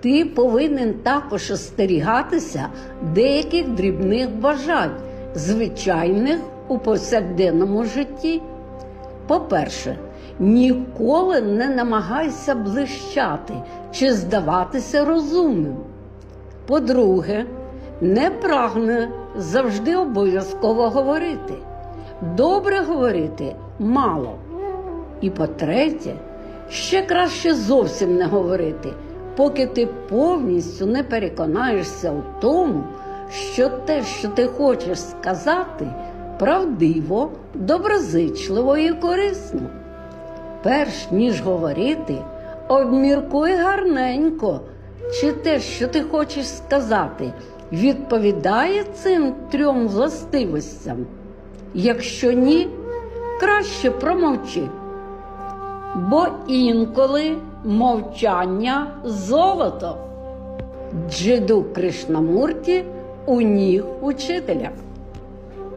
Ти повинен також остерігатися деяких дрібних бажань, звичайних у повсякденному житті. По-перше, ніколи не намагайся блищати чи здаватися розумним. По-друге, не прагни завжди обов'язково говорити. Добре говорити мало. І по-третє, ще краще зовсім не говорити, поки ти повністю не переконаєшся у тому, що те, що ти хочеш сказати, правдиво, доброзичливо і корисно. Перш ніж говорити, обміркуй гарненько, чи те, що ти хочеш сказати, відповідає цим трьом властивостям. Якщо ні, краще промовчи. Бо інколи мовчання золото. Джиду Кришнамурті у ніг учителя.